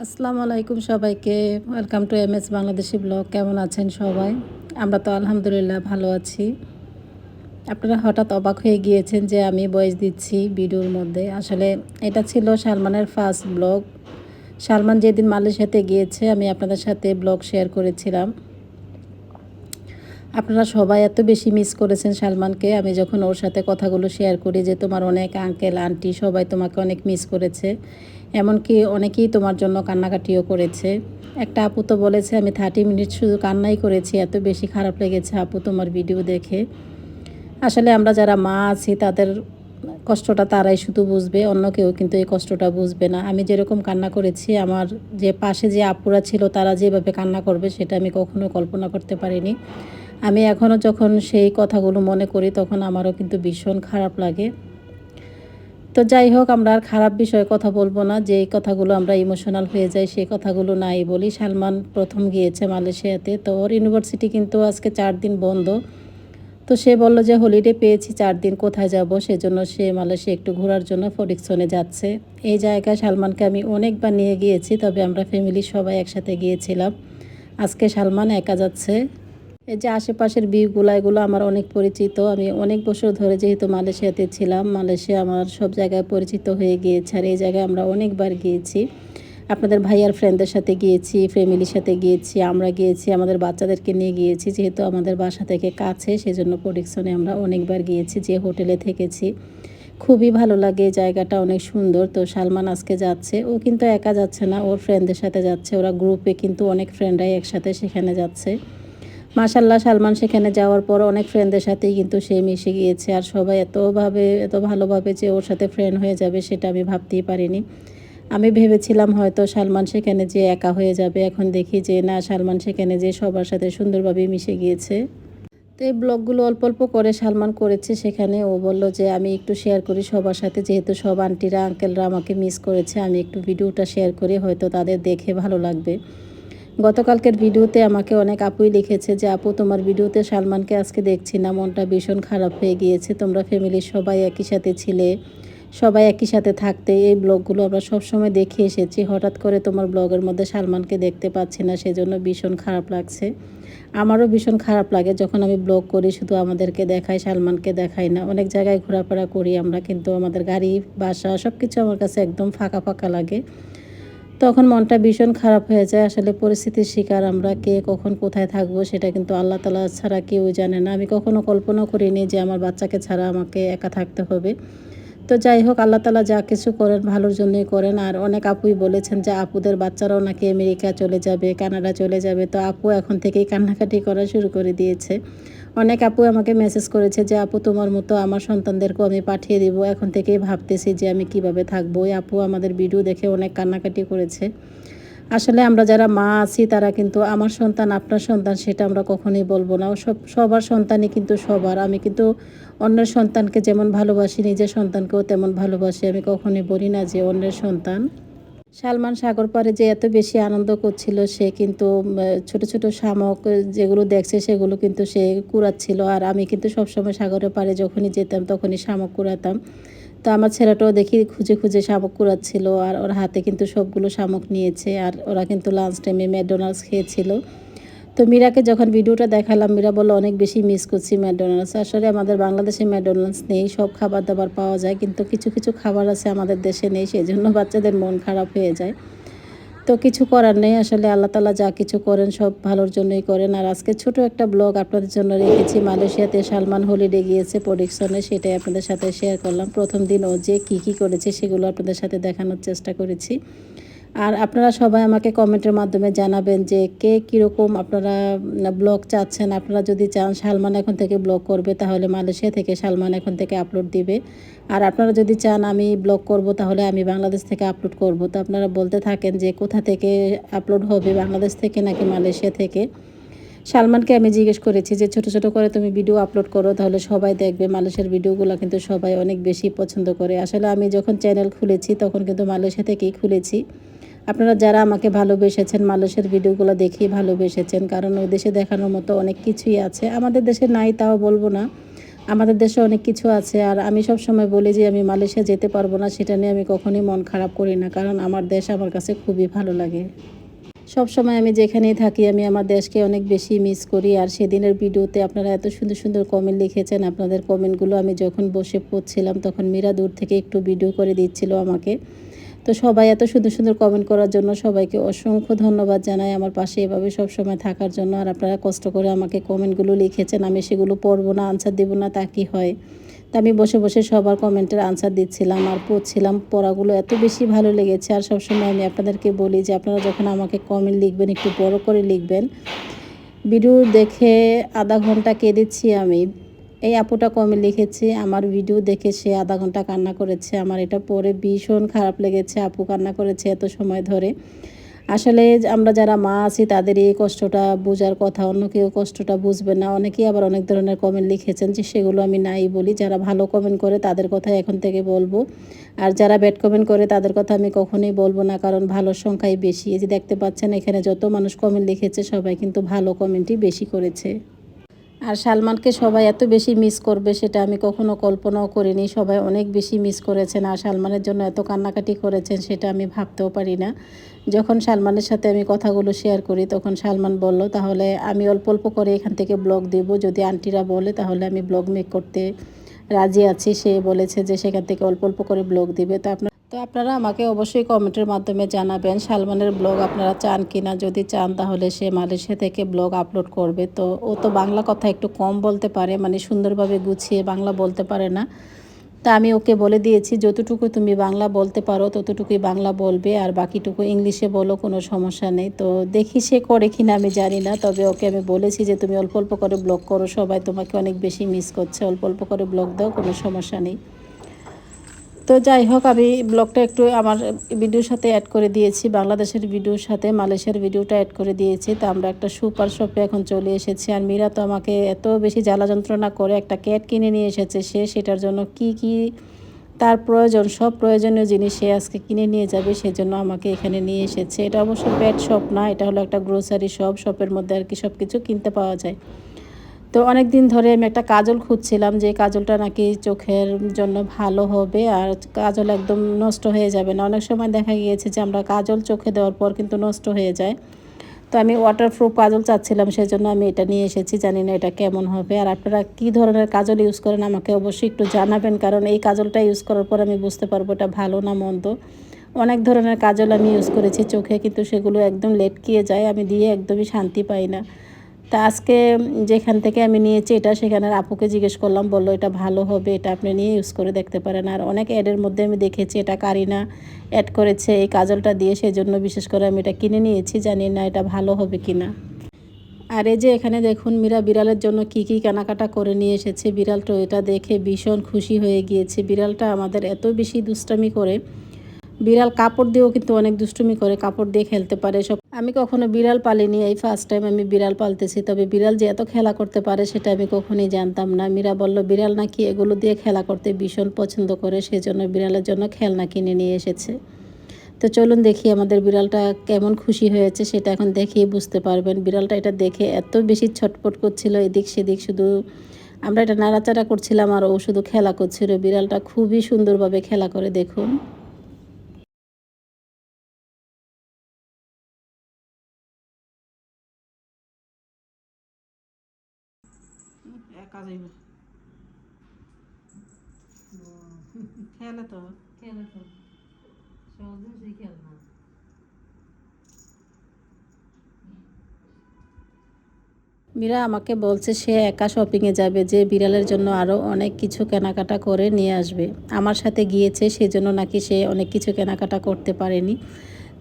আসসালামু আলাইকুম সবাইকে। Welcome to M S Bangladeshi blog কেমন আছেন সবাই? আমরা তো আলহামদুলিল্লাহ ভালো আছি। আপনারা হঠাৎ অবাক হয়ে গিয়েছেন যে আমি বয়স দিচ্ছি ভিডিওর মধ্যে। আসলে এটা ছিল সালমানের ফার্স্ট ব্লগ সালমান যেদিন মালয়েশিয়াতে গিয়েছে, আমি আপনাদের সাথে ব্লগ শেয়ার করেছিলাম। আপনারা সবাই এত বেশি মিস করেছেন সালমানকে। আমি যখন ওর সাথে কথাগুলো শেয়ার করি যে, তোমার অনেক আঙ্কেল আন্টি সবাই তোমাকে অনেক মিস করেছে। এমনকি অনেকেই তোমার জন্য কান্নাকাটিও করেছে। একটা আপু তো বলেছে, আমি থার্টি মিনিট শুধু কান্নাই করেছি, এত বেশি খারাপ লেগেছে আপু তোমার ভিডিও দেখে। আসলে আমরা যারা মা আছি, তাদের কষ্টটা তারাই শুধু বুঝবে, অন্য কেউ কিন্তু এই কষ্টটা বুঝবে না। আমি যেরকম কান্না করেছি, আমার যে পাশে যে আপুরা ছিল, তারা যেভাবে কান্না করবে, সেটা আমি কখনো কল্পনা করতে পারিনি। আমি এখনও যখন সেই কথাগুলো মনে করি, তখন আমারও কিন্তু ভীষণ খারাপ লাগে। তো যাই হোক, আমরা আর খারাপ বিষয়ে কথা বলব না। যেই কথাগুলো আমরা ইমোশনাল হয়ে যাই, সেই কথাগুলো নাই বলি। সালমান প্রথম গিয়েছে মালয়েশিয়াতে। তো ওর ইউনিভার্সিটি কিন্তু আজকে চার দিন বন্ধ। তো সে বলল যে হলিডে পেয়েছি, চার দিন কোথায় যাব? সেজন্য সে মালয়েশিয়া একটু ঘোরার জন্য ফরিকসনে যাচ্ছে। এই জায়গায় সালমানকে আমি অনেকবার নিয়ে গিয়েছি, তবে আমরা ফ্যামিলির সবাই একসাথে গিয়েছিলাম। আজকে সালমান একা যাচ্ছে। এই যে আশেপাশের ভিউগুলো এগুলো আমার অনেক পরিচিত। আমি অনেক বছর ধরে যেহেতু মালয়েশিয়াতে ছিলাম, মালয়েশিয়া আমার সব জায়গায় পরিচিত হয়ে গিয়েছে আর এই জায়গায় আমরা অনেকবার গিয়েছি। আপনাদের ভাইয়ার ফ্রেন্ডদের সাথে গিয়েছি ফ্যামিলির সাথে গিয়েছি, আমরা গিয়েছি, আমাদের বাচ্চাদেরকে নিয়ে গিয়েছি। যেহেতু আমাদের বাসা থেকে কাছে, সেজন্য প্রোডিকশনে আমরা অনেকবার গিয়েছি, যে হোটেলে থেকেছি। খুবই ভালো লাগে, জায়গাটা অনেক সুন্দর। তো সালমান আজকে যাচ্ছে, ও কিন্তু একা যাচ্ছে না, ওর ফ্রেন্ডদের সাথে যাচ্ছে। ওরা গ্রুপে কিন্তু অনেক ফ্রেন্ডরাই একসাথে সেখানে যাচ্ছে। মাশাল্লাহ সালমান সেখানে যাওয়ার পর অনেক ফ্রেন্ডদের সাথেই কিন্তু সে মিশে গিয়েছে। আর সবাই এতভাবে এত ভালোভাবে যে ওর সাথে ফ্রেন্ড হয়ে যাবে সেটা আমি ভাবতেই পারিনি। আমি ভেবেছিলাম হয়তো সালমান সেখানে যে একা হয়ে যাবে। এখন দেখি যে না, সালমান সেখানে যে সবার সাথে সুন্দরভাবে মিশে গিয়েছে। তো এই ব্লগগুলো অল্প অল্প করে সালমান করেছে। সেখানে ও বলল যে, আমি একটু শেয়ার করি সবার সাথে। যেহেতু সব আন্টিরা আঙ্কেলরা আমাকে মিস করেছে, আমি একটু ভিডিওটা শেয়ার করি। হয়তো তাদের দেখে ভালো লাগবে। গতকালকের ভিডিওতে আমাকে অনেক আপুই লিখেছে যে, আপু, তোমার ভিডিওতে সালমানকে আজকে দেখছি না, মনটা ভীষণ খারাপ হয়ে গিয়েছে। তোমরা ফ্যামিলির সবাই একই সাথে ছিলে, সবাই একই সাথে থাকতে। এই ব্লগগুলো আমরা সবসময় দেখে এসেছি। হঠাৎ করে তোমার ব্লগের মধ্যে সালমানকে দেখতে পাচ্ছি না, সেজন্য ভীষণ খারাপ লাগছে। আমারও ভীষণ খারাপ লাগে যখন আমি ব্লগ করি, শুধু আমাদেরকে দেখাই, সালমানকে দেখাই না। অনেক জায়গায় ঘোরাফেরা করি আমরা, কিন্তু আমাদের গাড়ি, বাসা সব কিছু আমার কাছে একদম ফাঁকা ফাঁকা লাগে। তখন মনটা ভীষণ খারাপ হয়ে যায়। আসলে পরিস্থিতির শিকার আমরা কে, কখন কোথায় থাকব সেটা কিন্তু আল্লাহ তালা ছাড়া কেউ জানে না। আমি কখনো কল্পনা করিনি যে আমার বাচ্চাকে ছাড়া আমাকে একা থাকতে হবে। তো যাই হোক, আল্লাহ তালা যা কিছু করেন ভালোর জন্যই করেন। আর অনেক আপুই বলেছেন যে আপুদের বাচ্চারাও নাকি আমেরিকা চলে যাবে, কানাডা চলে যাবে। তো আপু এখন থেকেই কান্নাকাটি করা শুরু করে দিয়েছে। অনেক আপু আমাকে মেসেজ করেছে যে, আপু, তোমার মতো আমার সন্তানদেরকেও আমি পাঠিয়ে দিব। এখন থেকেই ভাবতেছি যে, আমি কীভাবে থাকব। ওই আপু আমাদের ভিডিও দেখে অনেক কান্নাকাটি করেছে। আসলে আমরা যারা মা আছি, তারা কিন্তু আমার সন্তান, আপনার সন্তান, সেটা আমরা কখনোই বলব না। সব, সবার সন্তানই কিন্তু সবার। আমি কিন্তু অন্যের সন্তানকে যেমন ভালোবাসি, নিজের সন্তানকেও তেমন ভালোবাসি। আমি কখনোই বলি না যে, অন্যের সন্তান সালমান সাগর পারে যে এত বেশি আনন্দ করছিল সে কিন্তু ছোট ছোট শামক যেগুলো দেখছে সেগুলো কিন্তু সে কুড়াচ্ছিল। আর আমি কিন্তু সবসময় সাগরের পারে যখনই যেতাম তখনই শামক কুড়াতাম। তো আমার ছেলেটাও দেখি খুঁজে খুঁজে শামুক কুড়াচ্ছিল আর ওর হাতে কিন্তু সবগুলো শামুক নিয়েছে। আর ওরা কিন্তু লাঞ্চ টাইমে ম্যাকডোনাল্ডস খেয়েছিল। তো মীরাকে যখন ভিডিওটা দেখালাম, মীরা বলল, অনেক বেশি মিস করছি ম্যাকডোনাল্ডস। আসলে আমাদের বাংলাদেশে ম্যাকডোনাল্ডস নেই, সব খাবার দাবার পাওয়া যায়, কিন্তু কিছু কিছু খাবার আছে আমাদের দেশে নেই সেই জন্য বাচ্চাদের মন খারাপ হয়ে যায়। তো কিছু করার নেই, আসলে আল্লাহ তালা যা কিছু করেন, সব ভালোর জন্যই করেন। আর আজকে ছোট একটা ব্লগ আপনাদের জন্য রেখেছি, মালয়েশিয়াতে সালমান হলিডে গিয়েছে প্রোডিকশনে সেটাই আপনাদের সাথে শেয়ার করলাম। প্রথম দিন ও যে কী কী করেছে, সেগুলো আপনাদের সাথে দেখানোর চেষ্টা করেছি। আর আপনারা সবাই আমাকে কমেন্টের মাধ্যমে জানাবেন যে কে কীরকম আপনারা ব্লগ চাচ্ছেন। আপনারা যদি চান সালমান এখন থেকে ব্লগ করবে, তাহলে মালয়েশিয়া থেকে সালমান এখন থেকে আপলোড দিবে। আর আপনারা যদি চান আমি ব্লগ করব, তাহলে আমি বাংলাদেশ থেকে আপলোড করব। তো আপনারা বলতে থাকেন যে কোথা থেকে আপলোড হবে, বাংলাদেশ থেকে নাকি মালয়েশিয়া থেকে? সালমানকে আমি জিজ্ঞেস করেছি যে, ছোট ছোট করে তুমি ভিডিও আপলোড করো, তাহলে সবাই দেখবে। মালয়েশিয়ার ভিডিওগুলো কিন্তু সবাই অনেক বেশি পছন্দ করে। আসলে আমি যখন চ্যানেল খুলেছি, তখন কিন্তু মালয়েশিয়া থেকেই খুলেছি। আপনারা যারা আমাকে ভালোবেসেছেন মানুষের ভিডিওগুলো দেখেই ভালোবেসেছেন, কারণ ওই দেশে দেখানোর মতো অনেক কিছুই আছে। আমাদের দেশে নাই তাও বলব না। আমাদের দেশে অনেক কিছু আছে আর আমি সব সময় বলি যে আমি মালয়েশিয়া যেতে পারব না, সেটা নিয়ে আমি কখনোই মন খারাপ করি না, কারণ আমার দেশ আমার কাছে খুবই ভালো লাগে। সব সময় আমি যেখানেই থাকি, আমি আমার দেশকে অনেক বেশি মিস করি আর সেদিনের ভিডিওতে আপনারা এত সুন্দর সুন্দর কমেন্ট লিখেছেন, আপনাদের কমেন্টগুলো আমি যখন বসে পড়ছিলাম তখন মীরা দূর থেকে একটু ভিডিও করে দিচ্ছিল আমাকে। তো সবাই এত সুন্দর সুন্দর কমেন্ট করার জন্য সবাইকে অসংখ্য ধন্যবাদ জানাই আমার পাশে এভাবে সব সময় থাকার জন্য। আর আপনারা কষ্ট করে আমাকে কমেন্টগুলো লিখেছেন, আমি সেগুলো পড়ব না আনসার দেবো না, তা কি হয়? তা আমি বসে বসে সবার কমেন্টের আনসার দিচ্ছিলাম আর পড়ছিলাম। পড়াগুলো এত বেশি ভালো লেগেছে আর সবসময় আমি আপনাদেরকে বলি যে আপনারা যখন আমাকে কমেন্ট লিখবেন, একটু বড় করে লিখবেন। ভিডিও দেখে আধা ঘণ্টা কেঁদেছি আমি। এই আপুটা কমে লিখেছে, আমার ভিডিও দেখে সে আধা ঘণ্টা কান্না করেছে, আমার এটা পরে ভীষণ খারাপ লেগেছে, আপু কান্না করেছে এত সময় ধরে। আসলে আমরা যারা মা আছি, তাদের এই কষ্টটা বোঝার কথা, অন্য কেউ কষ্টটা বুঝবে না। অনেকেই আবার অনেক ধরনের কমেন্ট লিখেছেন যে, সেগুলো আমি নাই বলি। যারা ভালো কমেন্ট করে, তাদের কথা এখন থেকে বলব। আর যারা ব্যাড কমেন্ট করে, তাদের কথা আমি কখনোই বলব না, কারণ ভালো সংখ্যাই বেশি। এই যে দেখতে পাচ্ছেন, এখানে যত মানুষ কমেন্ট লিখেছে, সবাই কিন্তু ভালো কমেন্টই বেশি করেছে। আর সালমানকে সবাই এত বেশি মিস করবে সেটা আমি কখনো কল্পনাও করিনি। সবাই অনেক বেশি মিস করেছেন আর সালমানের জন্য এত কান্নাকাটি করেছেন সেটা আমি ভাবতেও পারি না। যখন সালমানের সাথে আমি কথাগুলো শেয়ার করি, তখন সালমান বলল, তাহলে আমি অল্প অল্প করে এখান থেকে ব্লগ দেব। যদি আন্টিরা বলে, তাহলে আমি ব্লগ মেক করতে রাজি আছি। সে বলেছে যে, সেখান থেকে অল্প অল্প করে ব্লগ দিবে। তো আপনার তো আপনারা আমাকে অবশ্যই কমেন্টের মাধ্যমে জানাবেন। সালমানের ব্লগ আপনারা চান কি না যদি চান তাহলে সে মালয়েশিয়া থেকে ব্লগ আপলোড করবে। তো ও তো বাংলা কথা একটু কম বলতে পারে মানে সুন্দরভাবে গুছিয়ে বাংলা বলতে পারে না। তা আমি ওকে বলে দিয়েছি, যতটুকু তুমি বাংলা বলতে পারো, ততটুকুই বাংলা বলবে, আর বাকিটুকু ইংলিশে বলো, কোনো সমস্যা নেই। তো দেখি সে করে কি না আমি জানি না, তবে ওকে আমি বলেছি যে, তুমি অল্প অল্প করে ব্লগ করো, সবাই তোমাকে অনেক বেশি মিস করছে, অল্প অল্প করে ব্লগ দাও, কোনো সমস্যা নেই। তো যাই হোক, আমি ব্লগটা একটু আমার ভিডিওর সাথে অ্যাড করে দিয়েছি। বাংলাদেশের ভিডিওর সাথে মালয়েশিয়ার ভিডিওটা অ্যাড করে দিয়েছি। তো আমরা একটা সুপার শপে এখন চলে এসেছি আর মীরা তো আমাকে এত বেশি জ্বালা যন্ত্রণা করে একটা ক্যাট কিনে নিয়ে এসেছে। সে সেটার জন্য কি কি তার প্রয়োজন, সব প্রয়োজনীয় জিনিস সে আজকে কিনে নিয়ে যাবে, সেজন্য আমাকে এখানে নিয়ে এসেছে। এটা অবশ্য প্যাট শপ না, এটা হলো একটা গ্রোসারি শপ শপের মধ্যে আর কি সব কিছু কিনতে পাওয়া যায়। তো অনেক দিন ধরে আমি একটা কাজল খুঁজছিলাম যে কাজলটা নাকি চোখের জন্য ভালো হবে আর কাজল একদম নষ্ট হয়ে যাবে না। অনেক সময় দেখা গিয়েছে যে আমরা কাজল চোখে দেওয়ার পর কিন্তু নষ্ট হয়ে যায়। তো আমি ওয়াটারপ্রুফ কাজল চাচ্ছিলাম সেই জন্য আমি এটা নিয়ে এসেছি, জানি না এটা কেমন হবে। আর আপনারা কী ধরনের কাজল ইউজ করেন আমাকে অবশ্যই একটু জানাবেন, কারণ এই কাজলটা ইউজ করার পর আমি বুঝতে পারব এটা ভালো না মন্দ। অনেক ধরনের কাজল আমি ইউজ করেছি চোখে, কিন্তু সেগুলো একদম লেটকিয়ে যায়, আমি দিয়ে একদমই শান্তি পাই না। তা আজকে যেখান থেকে আমি নিয়েছি এটা সেখানে আপুকে জিজ্ঞেস করলাম, বলল, এটা ভালো হবে, এটা আপনি নিয়ে ইউজ করে দেখতে পারেন। আর অনেক অ্যাডের মধ্যে আমি দেখেছি, এটা কারিনা অ্যাড করেছে, এই কাজলটা দিয়ে সেই জন্য বিশেষ করে আমি এটা কিনে নিয়েছি, জানি না এটা ভালো হবে কি না আর এই যে এখানে দেখুন, মীরা বিড়ালের জন্য কি কি কেনাকাটা করে নিয়ে এসেছে। বিড়ালটা এটা দেখে ভীষণ খুশি হয়ে গিয়েছে। বিড়ালটা আমাদের এত বেশি দুষ্টামি করে বিড়াল কাপড় দিয়েও কিন্তু অনেক দুষ্টুমি করে, কাপড় দিয়ে খেলতে পারে সব। আমি কখনো বিড়াল পালিনি, এই ফার্স্ট টাইম আমি বিড়াল পালতেছি। তবে বিড়াল যে এত খেলা করতে পারে সেটা আমি কখনোই জানতাম না। মীরা বলল, বিড়াল নাকি এগুলো দিয়ে খেলা করতে ভীষণ পছন্দ করে, সেজন্য বিড়ালের জন্য খেলনা কিনে নিয়ে এসেছে। তো চলুন দেখি আমাদের বিড়ালটা কেমন খুশি হয়েছে, সেটা এখন দেখেই বুঝতে পারবেন। বিড়ালটা এটা দেখে এত বেশি ছটপট করছিল, এদিক সেদিক শুধু আমরা এটা নাড়াচাড়া করছিলাম, আর ও শুধু খেলা করছিল। বিড়ালটা খুবই সুন্দরভাবে খেলা করে, দেখুন। একা যাইব খেলে তো। খেলে তো। সহজে সেই খেল না মীরা আমাকে বলছে সে একা শপিংয়ে যাবে যে বিড়ালের জন্য আরও অনেক কিছু কেনাকাটা করে নিয়ে আসবে। আমার সাথে গিয়েছে সেজন্য নাকি সে অনেক কিছু কেনাকাটা করতে পারেনি।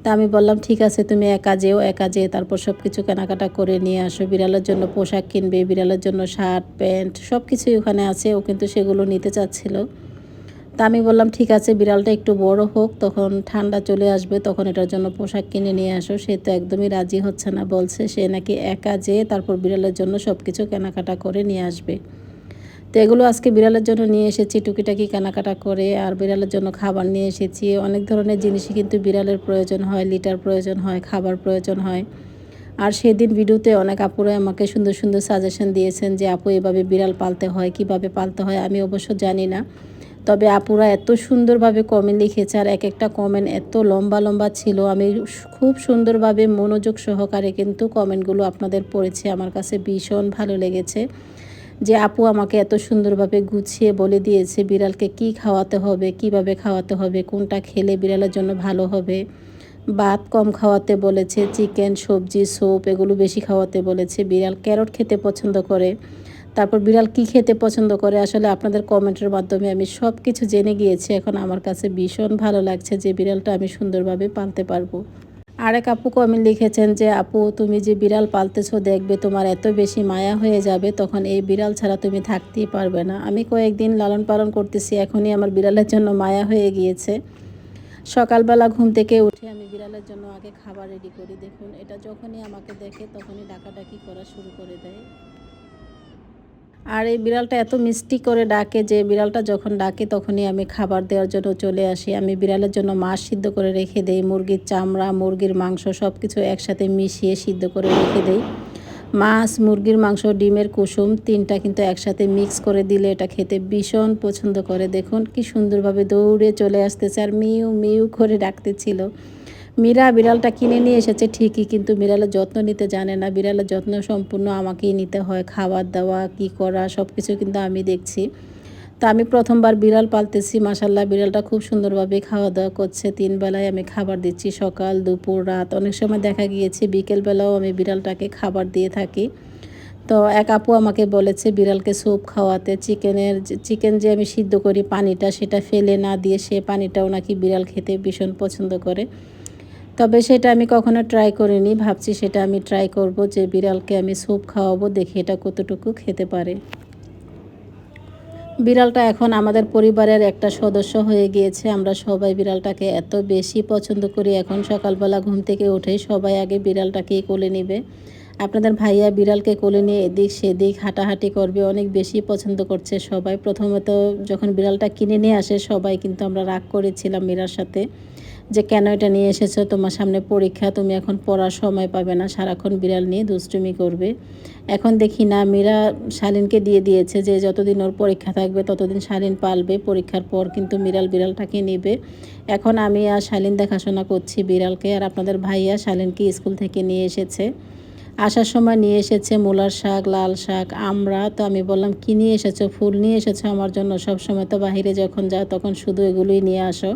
তা আমি বললাম, ঠিক আছে, তুমি একা যেও, একা যেয়ে তারপর সব কিছু কেনাকাটা করে নিয়ে আসো। বিড়ালের জন্য পোশাক কিনবে, বিড়ালের জন্য শার্ট, প্যান্ট সব কিছুই ওখানে আছে, ও কিন্তু সেগুলো নিতে চাচ্ছিল। তা আমি বললাম, ঠিক আছে, বিড়ালটা একটু বড় হোক, তখন ঠান্ডা চলে আসবে, তখন এটার জন্য পোশাক কিনে নিয়ে আসো। সে তো একদমই রাজি হচ্ছে না, বলছে, সে নাকি একা যেয়ে তারপর বিড়ালের জন্য সব কিছু কেনাকাটা করে নিয়ে আসবে। তো এগুলো আজকে বিড়ালের জন্য নিয়ে এসেছি, টুকিটাকি কেনাকাটা করে আর বিড়ালের জন্য খাবার নিয়ে এসেছি। অনেক ধরনের জিনিসই কিন্তু বিড়ালের প্রয়োজন হয়, লিটার প্রয়োজন হয়, খাবার প্রয়োজন হয়। আর সেদিন ভিডিওতে অনেক আপুরা আমাকে সুন্দর সুন্দর সাজেশন দিয়েছেন যে, আপু, এভাবে বিড়াল পালতে হয়, কীভাবে পালতে হয়? আমি অবশ্য জানি না। তবে আপুরা এত সুন্দরভাবে কমেন্ট লিখেছে আর এক একটা কমেন্ট এত লম্বা লম্বা ছিল। আমি খুব সুন্দরভাবে মনোযোগ সহকারে কিন্তু কমেন্টগুলো আপনাদের পড়েছি। আমার কাছে ভীষণ ভালো লেগেছে। যে আপু আমাকে এত সুন্দরভাবে গুছিয়ে বলে দিয়েছে বিড়ালকে কি খাওয়াতে হবে, কীভাবে খাওয়াতে হবে, কোনটা খেলে বিড়ালের জন্য ভালো হবে। ভাত কম খাওয়াতে বলেছে, চিকেন, সবজি, স্যুপ এগুলো বেশি খাওয়াতে বলেছে। বিড়াল ক্যারট খেতে পছন্দ করে। তারপর বিড়াল কি খেতে পছন্দ করে আসলে আপনাদের কমেন্টের মাধ্যমে আমি সব কিছু জেনে গিয়েছি। এখন আমার কাছে ভীষণ ভালো লাগছে যে বিড়ালটা আমি সুন্দরভাবে পালতে পারব। আরেক আপু কমেন্ট লিখেছেন যে, আপু, তুমি যে বিড়াল পালতেছো দেখবে তোমার এত বেশি মায়া হয়ে যাবে, তখন এই বিড়াল ছাড়া তুমি থাকতেই পারবে না। আমি কয়েকদিন লালন পালন করতেছি, এখনই আমার বিড়ালের জন্য মায়া হয়ে গিয়েছে। সকালবেলা ঘুম থেকে উঠে আমি বিড়ালের জন্য আগে খাবার রেডি করি। দেখুন, এটা যখনই আমাকে দেখে তখনই ডাকাডাকি করা শুরু করে দেয়। আর এই বিড়ালটা এত মিষ্টি করে ডাকে যে বিড়ালটা যখন ডাকে তখনই আমি খাবার দেওয়ার জন্য চলে আসি। আমি বিড়ালের জন্য মাছ সিদ্ধ করে রেখে দেই, মুরগির চামড়া, মুরগির মাংস সব কিছু একসাথে মিশিয়ে সিদ্ধ করে রেখে দেই। মাছ, মুরগির মাংস, ডিমের কুসুম তিনটা কিন্তু একসাথে মিক্স করে দিলে এটা খেতে ভীষণ পছন্দ করে। দেখুন কি সুন্দরভাবে দৌড়ে চলে আসতেছে আর মিউ মিউ করে ডাকতেছিল। মীরা বিড়ালটা কিনে নিয়ে এসেছে ঠিকই, কিন্তু বিড়ালের যত্ন নিতে জানে না। বিড়ালের যত্ন সম্পূর্ণ আমাকেই নিতে হয়, খাবার দাওয়া, কি করা সব কিছু কিন্তু আমি দেখছি। তা আমি প্রথমবার বিড়াল পালতেছি মাসাল্লাহ বিড়ালটা খুব সুন্দরভাবে খাওয়া দাওয়া করছে। তিন বেলায় আমি খাবার দিচ্ছি, সকাল, দুপুর, রাত, অনেক সময় দেখা গিয়েছে বিকেলবেলাও আমি বিড়ালটাকে খাবার দিয়ে থাকি। তো এক আপু আমাকে বলেছে, বিড়ালকে স্যুপ খাওয়াতে, চিকেনের চিকেন যে আমি সিদ্ধ করি পানিটা, সেটা ফেলে না দিয়ে সে পানিটাও নাকি বিড়াল খেতে ভীষণ পছন্দ করে। তবে সেটা আমি কখনো ট্রাই করিনি। ভাবছি সেটা আমি ট্রাই করব যে বিড়ালকে আমি স্যুপ খাওয়াবো, দেখি এটা কতটুকু খেতে পারে। বিড়ালটা এখন আমাদের পরিবারের একটা সদস্য হয়ে গিয়েছে। আমরা সবাই বিড়ালটাকে এত বেশি পছন্দ করি। এখন সকালবেলা ঘুম থেকে উঠেই সবাই আগে বিড়ালটাকেই কোলে নেবে। আপনাদের ভাইয়া বিড়ালকে কোলে নিয়ে এদিক সেদিক হাঁটাহাঁটি করবে, অনেক বেশি পছন্দ করছে সবাই। প্রথমত যখন বিড়ালটা কিনে নিয়ে আসে, সবাই কিন্তু আমরা রাগ করেছিলাম মীরার সাথে। যে কেন এটা নিয়ে এসেছ? তোমার সামনে পরীক্ষা, তুমি এখন পড়ার সময় পাবে না, সারাক্ষণ বিড়াল নিয়ে দুষ্টুমি করবে। এখন দেখি না, মীরা শালিনকে দিয়ে দিয়েছে যে যতদিন ওর পরীক্ষা থাকবে, ততদিন শালিন পালবে। পরীক্ষার পর কিন্তু বিড়াল বিড়ালটাকে নেবে। এখন আমি আর শালিন দেখাশোনা করছি বিড়ালকে। আর আপনাদের ভাইয়া শালিনকে স্কুল থেকে নিয়ে এসেছে। আসার সময় নিয়ে এসেছে মূলার শাক, লাল শাক, আমরা। তো আমি বললাম, কী নিয়ে এসেছ? ফুল নিয়ে এসেছ আমার জন্য? সব সময় তো বাহিরে যখন যাও, তখন শুধু এগুলোই নিয়ে আসো।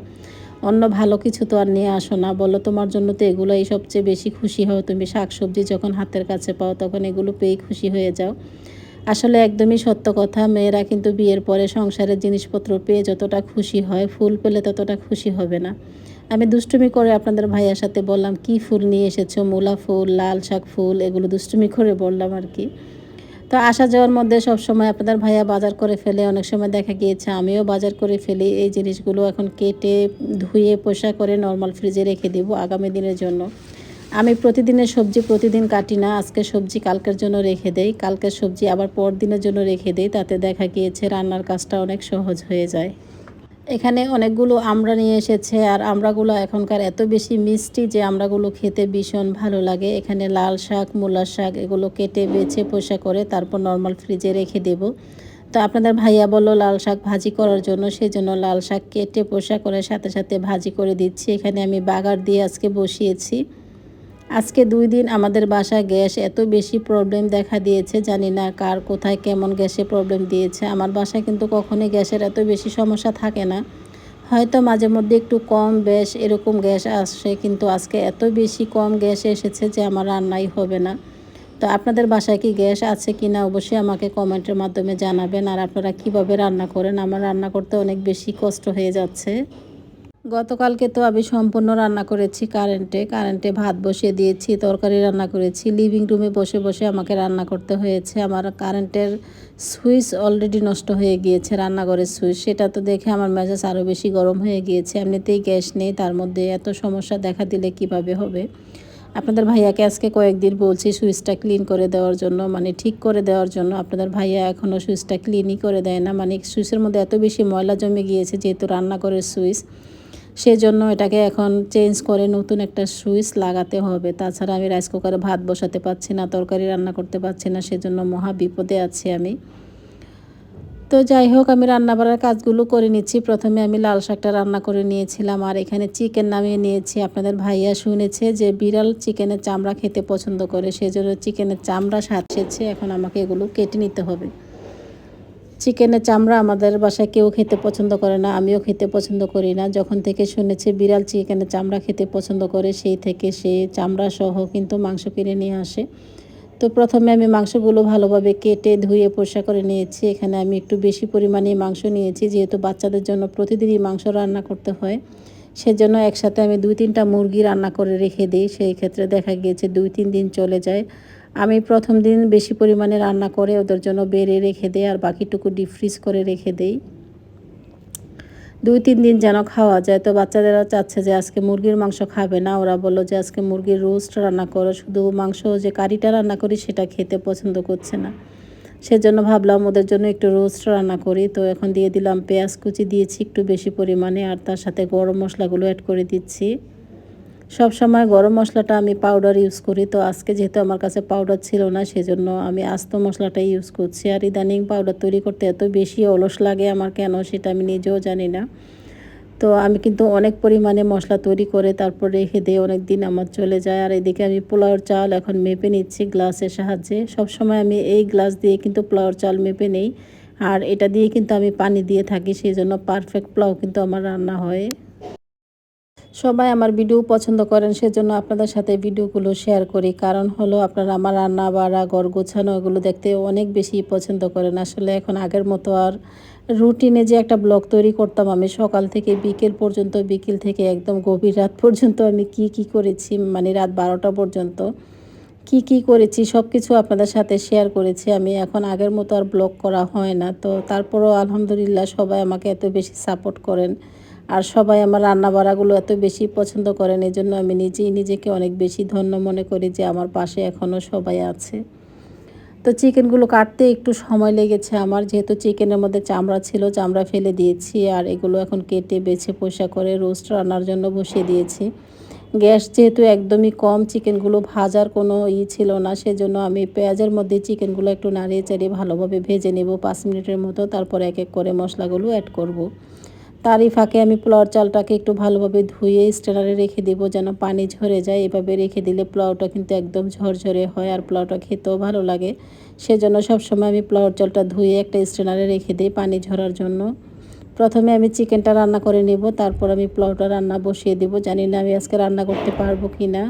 অন্য ভালো কিছু তো আর নিয়ে আসো না। বলো তোমার জন্য তো এগুলোই সবচেয়ে বেশি খুশি হও তুমি। শাকসবজি যখন হাতের কাছে পাও তখন এগুলো পেয়েই খুশি হয়ে যাও। আসলে একদমই সত্য কথা, মেয়েরা কিন্তু বিয়ের পরে সংসারের জিনিসপত্র পেয়ে যতটা খুশি হয়, ফুল পেলে ততটা খুশি হবে না। আমি দুষ্টুমি করে আপনাদের ভাইয়ার সাথে বললাম, কি ফুল নিয়ে এসেছ? মূলা ফুল, লাল শাক ফুল? এগুলো দুষ্টুমি করে বললাম আর কি। তো আসা যাওয়ার মধ্যে সব সময় আপনাদের ভাইয়া বাজার করে ফেলে, অনেক সময় দেখা গিয়েছে আমিও বাজার করে ফেলি, এই জিনিসগুলো এখন কেটে ধুয়ে পোষা করে নর্মাল ফ্রিজে রেখে দেবো আগামী দিনের জন্য। আমি প্রতিদিনের সবজি প্রতিদিন কাটি না, আজকে সবজি কালকের জন্য রেখে দেই, কালকের সবজি আবার পরদিনের জন্য রেখে দেই, তাতে দেখা গিয়েছে রান্নার কাজটা অনেক সহজ হয়ে যায়। এখানে অনেকগুলো আমড়া নিয়ে এসেছে আর আমরাগুলো এখনকার এত বেশি মিষ্টি যে আমরাগুলো খেতে ভীষণ ভালো লাগে। এখানে লাল শাক, মূলা শাক এগুলো কেটে, বেছে, পোষা করে তারপর নর্মাল ফ্রিজে রেখে দেব। তো আপনাদের ভাইয়া বলল লাল শাক ভাজি করার জন্য সেই জন্য লাল শাক কেটে, পোষা করে সাথে সাথে ভাজি করে দিচ্ছি। এখানে আমি বাগার দিয়ে আজকে বসিয়েছি। আজকে দুই দিন আমাদের বাসায় গ্যাস এত বেশি প্রবলেম দেখা দিয়েছে, জানি না কার কোথায় কেমন গ্যাসে প্রবলেম দিয়েছে। আমার বাসায় কিন্তু কখনোই গ্যাসের এত বেশি সমস্যা থাকে না। হয়তো মাঝে মধ্যে একটু কম বেশ এরকম গ্যাস আসে, কিন্তু আজকে এত বেশি কম গ্যাস এসেছে যে আমার রান্নাই হবে না। তো আপনাদের বাসায় কি গ্যাস আছে কি না অবশ্যই আমাকে কমেন্টের মাধ্যমে জানাবেন। আর আপনারা কীভাবে রান্না করেন? আমার রান্না করতে অনেক বেশি কষ্ট হয়ে যাচ্ছে। গতকালকে তো আমি সম্পূর্ণ রান্না করেছি কারেন্টে। কারেন্টে ভাত বসিয়ে দিয়েছি, তরকারি রান্না করেছি লিভিং রুমে বসে বসে আমাকে রান্না করতে হয়েছে। আমার কারেন্টের সুইচ অলরেডি নষ্ট হয়ে গিয়েছে, রান্নাঘরের সুইচ। সেটা তো দেখে আমার মেজাজ আরও বেশি গরম হয়ে গিয়েছে। এমনিতেই গ্যাস নেই, তার মধ্যে এত সমস্যা দেখা দিলে কীভাবে হবে? আপনাদের ভাইয়াকে আজকে কয়েকদিন বলছি সুইচটা ক্লিন করে দেওয়ার জন্য মানে ঠিক করে দেওয়ার জন্য। আপনাদের ভাইয়া এখনও সুইচটা ক্লিনই করে দেয় না মানে সুইচের মধ্যে এত বেশি ময়লা জমে গিয়েছে যেহেতু রান্নাঘরের সুইচ। সেজন্য এটাকে এখন চেঞ্জ করে নতুন একটা সুইচ লাগাতে হবে। তাছাড়া আমি রাইস কুকারে ভাত বসাতে পারছি না, তরকারি রান্না করতে পারছি না, সেজন্য মহা বিপদে আছি আমি। তো যাই হোক, আমি রান্না বাড়ার কাজগুলো করে নিচ্ছি। প্রথমে আমি লাল শাকটা রান্না করে নিয়েছিলাম, আর এখানে চিকেন নামিয়ে নিয়েছি। আপনাদের ভাইয়া শুনেছে যে বিড়াল চিকেনের চামড়া খেতে পছন্দ করে, সেজন্য চিকেনের চামড়া সাথেছে এখন আমাকে এগুলো কেটে নিতে হবে। চিকেনের চামড়া আমাদের বাসায় কেউ খেতে পছন্দ করে না, আমিও খেতে পছন্দ করি না। যখন থেকে শুনেছি বিড়াল চিকেনের চামড়া খেতে পছন্দ করে, সেই থেকে সে চামড়া সহ কিন্তু মাংস কিনে নিয়ে আসে। তো প্রথমে আমি মাংসগুলো ভালোভাবে কেটে ধুয়ে পরিষ্কার করে নিয়েছি। এখানে আমি একটু বেশি পরিমাণে মাংস নিয়েছি, যেহেতু বাচ্চাদের জন্য প্রতিদিনই মাংস রান্না করতে হয়। সেজন্য একসাথে আমি দুই তিনটা মুরগি রান্না করে রেখে দিই। সেই ক্ষেত্রে দেখা গিয়েছে দুই তিন দিন চলে যায়। আমি প্রথম দিন বেশি পরিমাণে রান্না করে ওদের জন্য বেড়ে রেখে দিই আর বাকিটুকু ডিপ ফ্রিজ করে রেখে দিই। দুই, তিন দিন যেন খাওয়া যায়। তো বাচ্চাদেরা চাচ্ছে যে আজকে মুরগির মাংস খাবে না। ওরা বলল যে আজকে মুরগির রোস্ট রান্না করো। শুধু মাংস যে কারিটা রান্না করি সেটা খেতে পছন্দ করছে না। সেজন্য ভাবলাম ওদের জন্য একটু রোস্ট রান্না করি। তো এখন দিয়ে দিলাম পেঁয়াজ কুচি দিয়েছি একটু বেশি পরিমাণে আর তার সাথে গরম মশলাগুলো অ্যাড করে দিচ্ছি। সব সময় গরম মশলাটা আমি পাউডার ইউজ করি। তো আজকে যেহেতু আমার কাছে পাউডার ছিল না, সেজন্য আমি আস্ত মশলাটাই ইউজ করছি। আর ইদানিং পাউডার তৈরি করতে এত বেশি অলস লাগে আমার, কেন সেটা আমি নিজেও জানি না। তো আমি কিন্তু অনেক পরিমাণে মশলা তৈরি করে তারপর রেখে দিয়ে অনেক দিন আমার চলে যায়। আর এদিকে আমি পোলাওর চাল এখন মেপে নিচ্ছি গ্লাসের সাহায্যে। সব সময় আমি এই গ্লাস দিয়ে কিন্তু পোলাওর চাল মেপে নেই। আর এটা দিয়ে কিন্তু আমি পানি দিয়ে থাকি সেই জন্য পারফেক্ট পোলাও কিন্তু আমার রান্না হয়। সবাই আমার ভিডিও পছন্দ করেন, সেজন্য আপনাদের সাথে ভিডিওগুলো শেয়ার করি। কারণ হলো আপনারা আমার রান্না বাড়া ঘর গোছানো এগুলো দেখতে অনেক বেশি পছন্দ করেন। আসলে এখন আগের মতো আর রুটিনে যে একটা ব্লগ তৈরি করতাম আমি, সকাল থেকে বিকেল পর্যন্ত, বিকেল থেকে একদম গভীর রাত পর্যন্ত আমি কি কি করেছি মানে রাত বারোটা পর্যন্ত কি কি করেছি সব কিছু আপনাদের সাথে শেয়ার করেছি। আমি এখন আগের মতো আর ব্লগ করা হয় না। তো তারপরও আলহামদুলিল্লাহ সবাই আমাকে এত বেশি সাপোর্ট করেন। আর সবাই আমার রান্না বাড়াগুলো এত বেশি পছন্দ করেন এই জন্য আমি নিজেই নিজেকে অনেক বেশি ধন্য মনে করি যে আমার পাশে এখনও সবাই আছে তো চিকেনগুলো কাটতে একটু সময় লেগেছে আমার, যেহেতু চিকেনের মধ্যে চামড়া ছিল, চামড়া ফেলে দিয়েছি আর এগুলো এখন কেটে বেছে পোষা করে রোস্ট রান্নার জন্য বসিয়ে দিয়েছি গ্যাস যেহেতু একদমই কম, চিকেনগুলো ভাজার কোনো ই ছিল না, সেজন্য আমি পেঁয়াজের মধ্যে চিকেনগুলো একটু নাড়িয়ে চাড়িয়ে ভালোভাবে ভেজে নেব পাঁচ মিনিটের মতো, তারপর এক এক করে মশলাগুলো অ্যাড করব। তারই ফাঁকে আমি পোলাওর চালটাকে একটু ভালোভাবে ধুয়ে স্ট্যান্ডারে রেখে দেব যেন পানি ঝরে যায়। এভাবে রেখে দিলে পোলাওটা কিন্তু একদম ঝরঝরে হয় আর পোলাওটা খেতেও ভালো লাগে। সেজন্য সবসময় আমি পোলাওর চালটা ধুয়ে একটা স্ট্যান্ডারে রেখে দিই পানি ঝরার জন্য। প্রথমে আমি চিকেনটা রান্না করে নেব, তারপর আমি পোলাওটা রান্না বসিয়ে দেব। জানি না আমি আজকে রান্না করতে পারব কি না।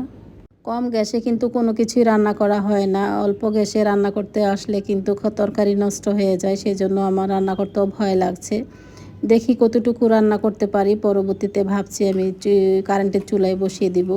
কম গ্যাসে কিন্তু কোনো কিছুই রান্না করা হয় না। অল্প গ্যাসে রান্না করতে আসলে কিন্তু তরকারি নষ্ট হয়ে যায় সেই জন্য আমার রান্না করতেও ভয় লাগছে। দেখি কতটুকু রান্না করতে পারি। পরবর্তীতে ভাবছি আমি কারেন্টের চুলায় বসিয়ে দিব।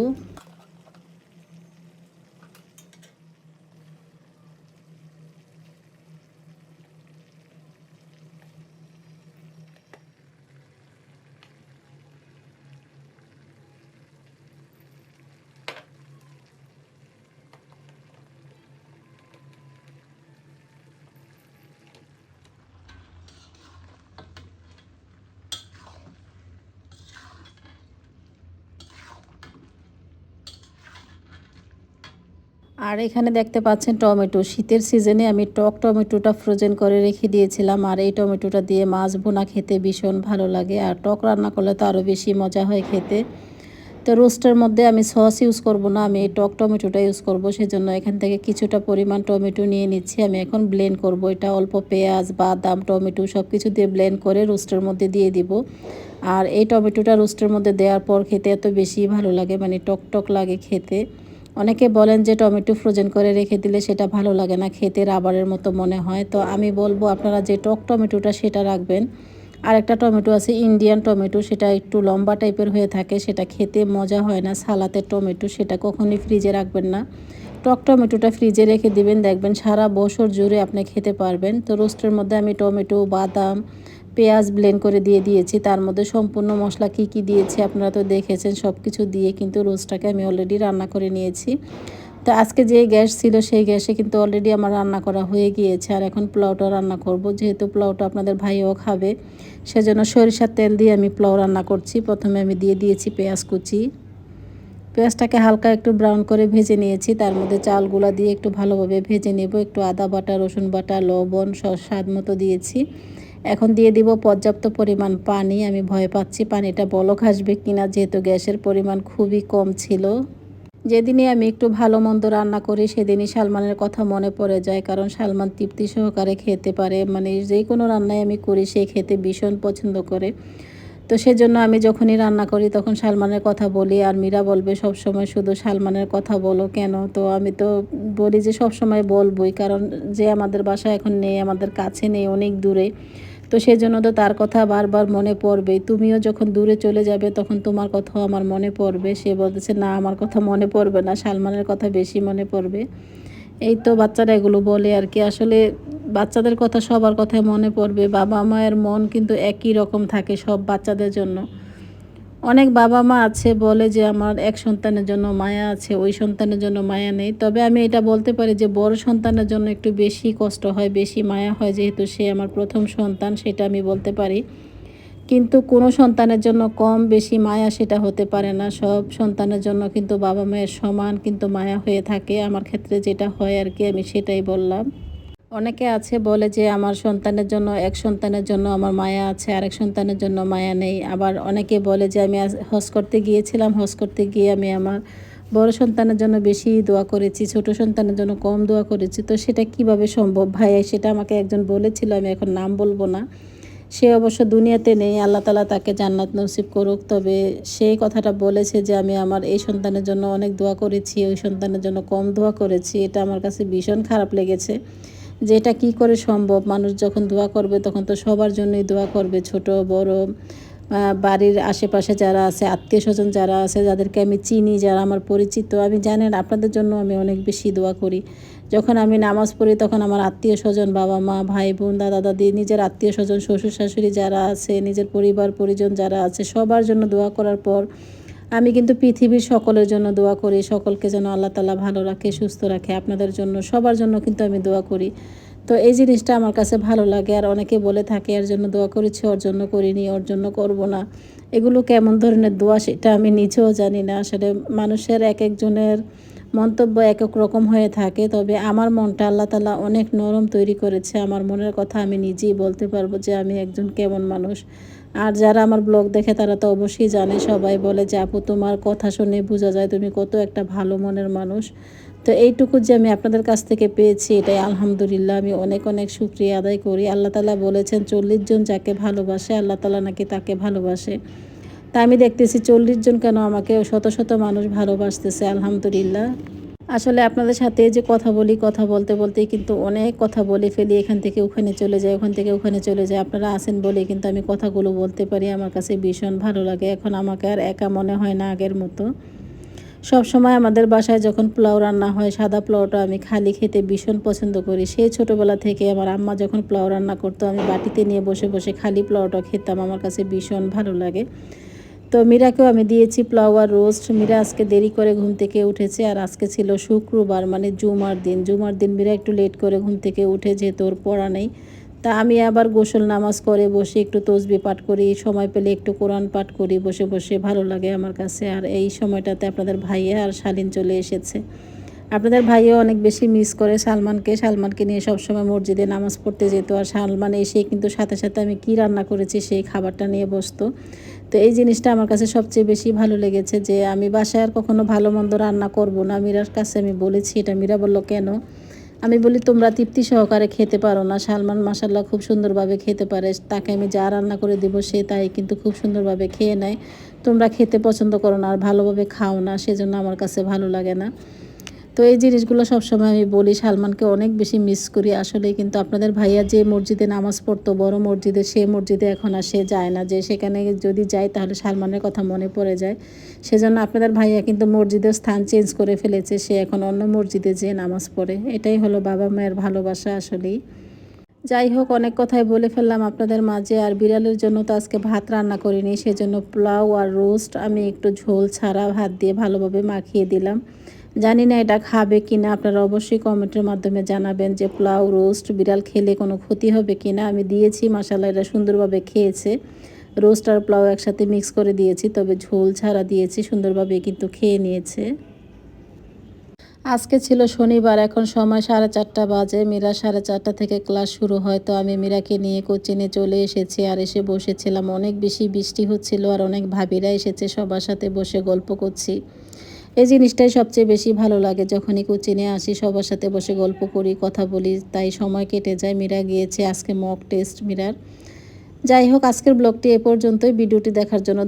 আর এখানে দেখতে পাচ্ছেন টমেটো। শীতের সিজনে আমি টক টমেটোটা ফ্রোজেন করে রেখে দিয়েছিলাম আর এই টমেটোটা দিয়ে মাছ ভুনা খেতে ভীষণ ভালো লাগে। আর টক রান্না করলে তো আরও বেশি মজা হয় খেতে। তো রোস্টের মধ্যে আমি সস ইউজ করব না, আমি এই টক টমেটোটা ইউজ করব। সেজন্য এখান থেকে কিছুটা পরিমাণ টমেটো নিয়ে নিচ্ছি। আমি এখন ব্লেন্ড করব। এটা অল্প পেঁয়াজ, বাদাম, টমেটো সব কিছু দিয়ে ব্লেন্ড করে রোস্টের মধ্যে দিয়ে দিব। আর এই টমেটোটা রোস্টের মধ্যে দেওয়ার পর খেতে এত বেশি ভালো লাগে মানে টক টক লাগে খেতে। অনেকে বলেন যে টমেটো ফ্রোজেন করে রেখে দিলে সেটা ভালো লাগে না, খেতে রাবারের মতো মনে হয়। তো আমি বলব আপনারা যে টক টমেটোটা সেটা রাখবেন। আর একটা টমেটো আছে ইন্ডিয়ান টমেটো, সেটা একটু লম্বা টাইপের হয়ে থাকে, সেটা খেতে মজা হয় না। সালাতের টমেটো, সেটা কখনই ফ্রিজে রাখবেন না। টক টমেটোটা ফ্রিজে রেখে দিবেন, দেখবেন সারা বছর জুড়ে আপনি খেতে পারবেন। তো রোস্টের মধ্যে আমি টমেটো, বাদাম পেঁয়াজ ব্লেন্ড করে দিয়ে দিয়েছি। তার মধ্যে সম্পূর্ণ মশলা কি কি দিয়েছি আপনারা তো দেখেছেন সব কিছু দিয়ে কিন্তু রোস্টটাকে আমি অলরেডি রান্না করে নিয়েছি। তো আজকে যে গ্যাস ছিল সেই গ্যাসে কিন্তু অলরেডি আমার রান্না করা হয়ে গিয়েছে। আর এখন পোলাওটা রান্না করব। যেহেতু পোলাওটা আপনাদের ভাইও খাবে, সেজন্য সরিষার তেল দিয়ে আমি পোলাও রান্না করছি। প্রথমে আমি দিয়ে দিয়েছি পেঁয়াজ কুচি। পেঁয়াজটাকে হালকা একটু ব্রাউন করে ভেজে নিয়েছি। তার মধ্যে চালগুলা দিয়ে একটু ভালোভাবে ভেজে নেব। একটু আদা বাটা, রসুন বাটা, লবণ, স্বাদ মতো দিয়েছি। এখন দিয়ে দিব পর্যাপ্ত পরিমাণ পানি। আমি ভয় পাচ্ছি পানিটা বলক আসবে কিনা, যেহেতু গ্যাসের পরিমাণ খুবই কম ছিল। যেদিনই আমি একটু ভালো মন্দ রান্না করি, সেদিনই সালমানের কথা মনে পড়ে যায়, কারণ সালমান তৃপ্তি সহকারে খেতে পারে। মানে যে কোনো রান্নাই আমি করি, সে খেতে ভীষণ পছন্দ করে। তো সেজন্য আমি যখনই রান্না করি, তখন সালমানের কথা বলি, আর মীরা বলবে সব সময় শুধু সালমানের কথা বলো কেন? তো আমি তো বলি যে সব সময় বলবই, কারণ যে আমাদের বাসা এখন নেই, আমাদের কাছে নেই, অনেক দূরে। তো সেজন্য তো তার কথা বারবার মনে পড়বে। তুমিও যখন দূরে চলে যাবে, তখন তোমার কথাও আমার মনে পড়বে। সে বলতেছে, না, আমার কথা মনে পড়বে না। সালমানের কথা বেশি মনে পড়বে। এই তো বাচ্চারা এগুলো বলে আর কি। আসলে বাচ্চাদের কথা সবার কথায় মনে পড়বে। বাবা মায়ের মন কিন্তু একই রকম থাকে সব বাচ্চাদের জন্য। অনেক বাবা মা আছে বলে যে আমার এক সন্তানের জন্য মায়া আছে, ওই সন্তানের জন্য মায়া নেই। তবে আমি এটা বলতে পারি যে বড় সন্তানের জন্য একটু বেশি কষ্ট হয়, বেশি মায়া হয় যেহেতু সে আমার প্রথম সন্তান, সেটা আমি বলতে পারি। কিন্তু কোনো সন্তানের জন্য কম বেশি মায়া সেটা হতে পারে না। সব সন্তানের জন্য কিন্তু বাবা মায়ের সমান কিন্তু মায়া হয়ে থাকে। আমার ক্ষেত্রে যেটা হয় আর কি, আমি সেটাই বললাম। অনেকে আছে বলে যে আমার সন্তানের জন্য, এক সন্তানের জন্য আমার মায়া আছে, আরেক সন্তানের জন্য মায়া নেই। আবার অনেকে বলে যে আমি হজ করতে গিয়েছিলাম, হজ করতে গিয়ে আমি আমার বড় সন্তানের জন্য বেশি দোয়া করেছি, ছোট সন্তানের জন্য কম দোয়া করেছি। তো সেটা কীভাবে সম্ভব? ভাই, সেটা আমাকে একজন বলেছিল, আমি এখন নাম বলব না। সে অবশ্য দুনিয়াতে নেই, আল্লাহ তালা তাকে জান্নাত নসিব করুক। তবে সেই কথাটা বলেছে যে আমি আমার এই সন্তানের জন্য অনেক দোয়া করেছি, ওই সন্তানের জন্য কম দোয়া করেছি। এটা আমার কাছে ভীষণ খারাপ লেগেছে। যে এটা কী করে সম্ভব? মানুষ যখন দোয়া করবে, তখন তো সবার জন্যই দোয়া করবে। ছোট, বড় বাড়ির আশেপাশে যারা আছে, আত্মীয় স্বজন যারা আছে, যাদেরকে আমি চিনি, যারা আমার পরিচিত, আমি জানেন আপনাদের জন্য আমি অনেক বেশি দোয়া করি। যখন আমি নামাজ পড়ি, তখন আমার আত্মীয় স্বজন, বাবা মা, ভাই বোন, দাদা দাদি, নিজের আত্মীয় স্বজন, শ্বশুর শাশুড়ি যারা আছে, নিজের পরিবার, পরিজন যারা আছে, সবার জন্য দোয়া করার পর আমি কিন্তু পৃথিবীর সকলের জন্য দোয়া করি, সকলকে যেন আল্লাহ তালা ভালো রাখে, সুস্থ রাখে, আপনাদের জন্য, সবার জন্য কিন্তু আমি দোয়া করি। তো এই জিনিসটা আমার কাছে ভালো লাগে আর অনেকে বলে থাকে, এর জন্য দোয়া করেছি, ওর জন্য করিনি, ওর জন্য করব না। এগুলো কেমন ধরনের দোয়া সেটা আমি নিজেও জানি না। আসলে মানুষের এক একজনের মন্তব্য এক এক রকম হয়ে থাকে, তবে আমার মনটা আল্লাহ তালা অনেক নরম তৈরি করেছে। আমার মনের কথা আমি নিজেই বলতে পারব যে আমি একজন কেমন মানুষ। আর যারা আমার ব্লগ দেখে তারা তো অবশ্যই জানে, সবাই বলে যে আপু তোমার কথা শুনে বোঝা যায় তুমি কত একটা ভালো মনের মানুষ। তো এইটুকু যে আমি আপনাদের কাছ থেকে পেয়েছি এটাই আলহামদুলিল্লাহ, আমি অনেক অনেক শুক্রিয়া আদায় করি। আল্লাহ তালা বলেছেন, চল্লিশ জন যাকে ভালোবাসে, আল্লাহ তালা নাকি তাকে ভালোবাসে। তা আমি দেখতেছি চল্লিশ জন কেন আমাকে শত শত মানুষ ভালোবাসতেছে, আলহামদুলিল্লাহ। আসলে আপনাদের সাথে যে কথা বলি, কথা বলতে বলতেই কিন্তু অনেক কথা বলে ফেলি, এখান থেকে ওখানে চলে যায় ওখান থেকে ওখানে চলে যায় আপনারা আসেন বলে কিন্তু আমি কথাগুলো বলতে পারি, আমার কাছে ভীষণ ভালো লাগে। এখন আমাকে আর একা মনে হয় না আগের মতো। সব সময় আমাদের বাসায় যখন পোলাও রান্না হয়, সাদা পোলাওটা আমি খালি খেতে ভীষণ পছন্দ করি। সেই ছোটোবেলা থেকে আমার আম্মা যখন পোলাও রান্না করতো, আমি বাটিতে নিয়ে বসে বসে খালি পোলাওটা খেতাম, আমার কাছে ভীষণ ভালো লাগে। তো মীরাকেও আমি দিয়েছি ফ্লাওয়ার রোস্ট মীরা আজকে দেরি করে ঘুম থেকে উঠেছে আর আজকে ছিল শুক্রবার মানে জুমার দিন। জুমার দিন মীরা একটু লেট করে ঘুম থেকে উঠে যেহেতু ওর পড়া নেই। তা আমি আবার গোসল নামাজ করে বসে একটু তসবি পাঠ করি, সময় পেলে একটু কোরআন পাঠ করি, বসে বসে ভালো লাগে আমার কাছে। আর এই সময়টাতে আপনাদের ভাইয়া আর শালীন চলে এসেছে। আপনাদের ভাইও অনেক বেশি মিস করে সালমানকে। সালমানকে নিয়ে সবসময় মসজিদে নামাজ পড়তে যেত। আর সালমান এসে কিন্তু সাথে সাথে আমি কি রান্না করেছি সেই খাবারটা নিয়ে বসতো। তো এই জিনিসটা আমার কাছে সবচেয়ে বেশি ভালো লেগেছে যে, আমি বাসায় আর কখনো ভালো মন্দ রান্না করব না। মীরার কাছে আমি বলেছি, এটা মীরা বলল, কেন? আমি বলি, তোমরা তৃপ্তি সহকারে খেতে পারো না। সালমান মাসাল্লাহ খুব সুন্দরভাবে খেতে পারে। তাকে আমি যা রান্না করে দিব সে তাই কিন্তু খুব সুন্দরভাবে খেয়ে নেয়। তোমরা খেতে পছন্দ করো না আর ভালোভাবে খাও না, সেজন্য আমার কাছে ভালো লাগে না। তো এই জিনিসগুলো সবসময় আমি বলি, সালমানকে অনেক বেশি মিস করি। আসলে কিন্তু আপনাদের ভাইয়া যে মসজিদে নামাজ পড়তো, বড় মসজিদে, সে মসজিদে এখন আর সে যায় না। যে সেখানে যদি যায়, তাহলে সালমানের কথা মনে পড়ে যায়। সেজন্য আপনাদের ভাইয়া কিন্তু মসজিদের স্থান চেঞ্জ করে ফেলেছে। সে এখন অন্য মসজিদে যেয়ে নামাজ পড়ে। এটাই হলো বাবা মায়ের ভালোবাসা আসলেই। যাই হোক, অনেক কথাই বলে ফেললাম আপনাদের মাঝে। আর বিড়ালের জন্য তো আজকে ভাত রান্না করিনি, সেজন্য পোলাও আর রোস্ট আমি একটু ঝোল ছাড়া ভাত দিয়ে ভালোভাবে মাখিয়ে দিলাম। জানি না এটা খাবে কি না আপনারা অবশ্যই কমেন্টের মাধ্যমে জানাবেন যে পোলাও রোস্ট বিড়াল খেলে কোনো ক্ষতি হবে কি না আমি দিয়েছি মাসালা এটা সুন্দরভাবে খেয়েছে। রোস্ট আর পোলাও একসাথে মিক্স করে দিয়েছি, তবে ঝোল ছাড়া দিয়েছি, সুন্দরভাবে কিন্তু খেয়ে নিয়েছে। আজকে ছিল শনিবার, এখন সময় সাড়ে চারটা বাজে। মীরা সাড়ে চারটা থেকে ক্লাস শুরু হয়, তো আমি মীরাকে নিয়ে কোচিনে চলে এসেছি আর এসে বসেছিলাম। অনেক বেশি বৃষ্টি হচ্ছিল আর অনেক ভাবিরা এসেছে সবার সাথে বসে গল্প করছি। এই জিনিসটাই সবচেয়ে বেশি ভালো লাগে যখনই কোচিনে আসি, সবার সাথে বসে গল্প করি, কথা বলি, তাই সময় কেটে যায়। মীরা গিয়েছে আজকে মক টেস্ট মীরার। যাই হোক, আজকের ব্লগটি এ পর্যন্তই। ভিডিওটি দেখার জন্য